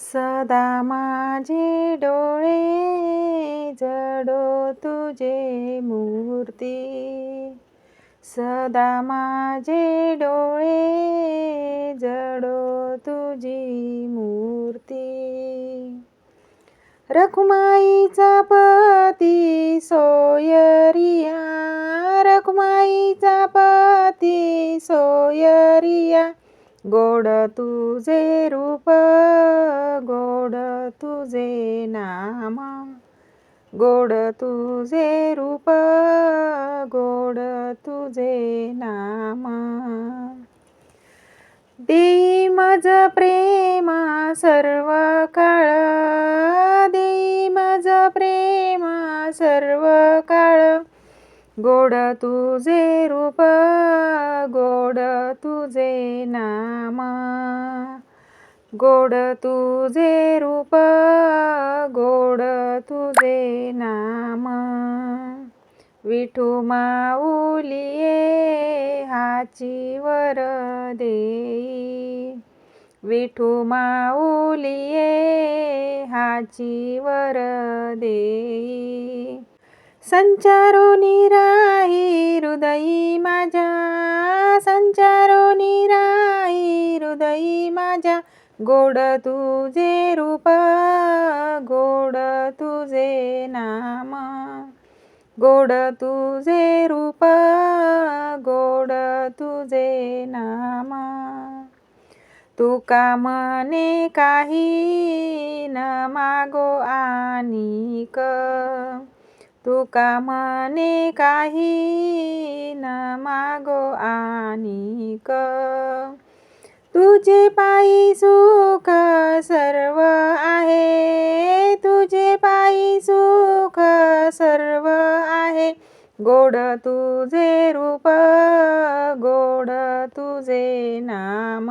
सदा माझे डोळे जडो तुझे मूर्ती. सदा माझे डोळे जडो तुझी मूर्ती. रखुमाईचा पती सोयरिया रखुमाईचा पती सोयरिया. गोड तुझे रूप गोड तुझे नाम. गोड तुझे रूप गोड तुझे नाम. दे मज प्रेम सर्व काळ देई मज प्रेम सर्व काळ. गोड तुझे रूप गोड तुझे नाम. गोड तुझे रूप गोड तुझे नाम. विठू माऊलिये हाची वर देई. विठू माऊलिये हाची वर देई. संचारो निराई हृदयी माझ्या. संचारो निराई हृदयी माझ्या. गोड तुझे रूप गोड तुझे नाम. गोड तुझे रूप गोड तुझे नाम. तुका मने काही न मागो आनिक तुका मने काही न मागो आनिक तुझे पायी सुख सर्व आहे. तुझे पायी सुख सर्व आहे. गोड तुझे रूप गोड तुझे नाम.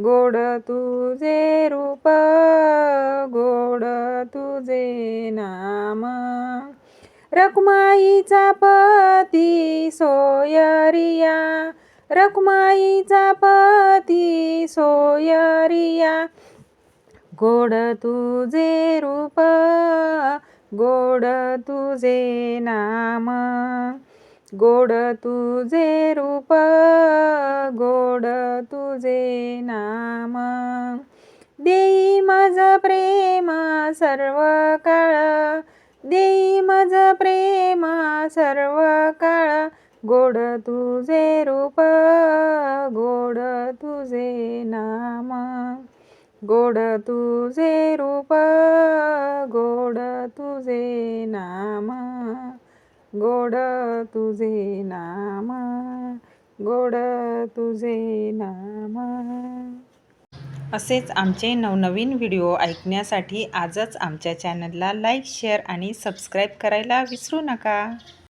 गोड तुझे रूप गोड तुझे नाम. रखुमाईचा पती सोयरिया रखुमाईचा पती सोयरिया. गोड तुझे रूप गोड तुझे नाम. गोड तुझे रूप गोड तुझे नाम. देई मज प्रेम सर्व काळ देई मज प्रेम सर्व काळ. गोड तुझे रूप गोड तुझे नाम. गोड तुझे रूप गोड तुझे नाम. गोड तुझे नाम गोड तुझे नाम. असेच आमचे नवनवीन व्हिडिओ ऐकण्यासाठी आजच आमच्या चॅनलला लाईक शेअर आणि सबस्क्राईब करायला विसरू नका.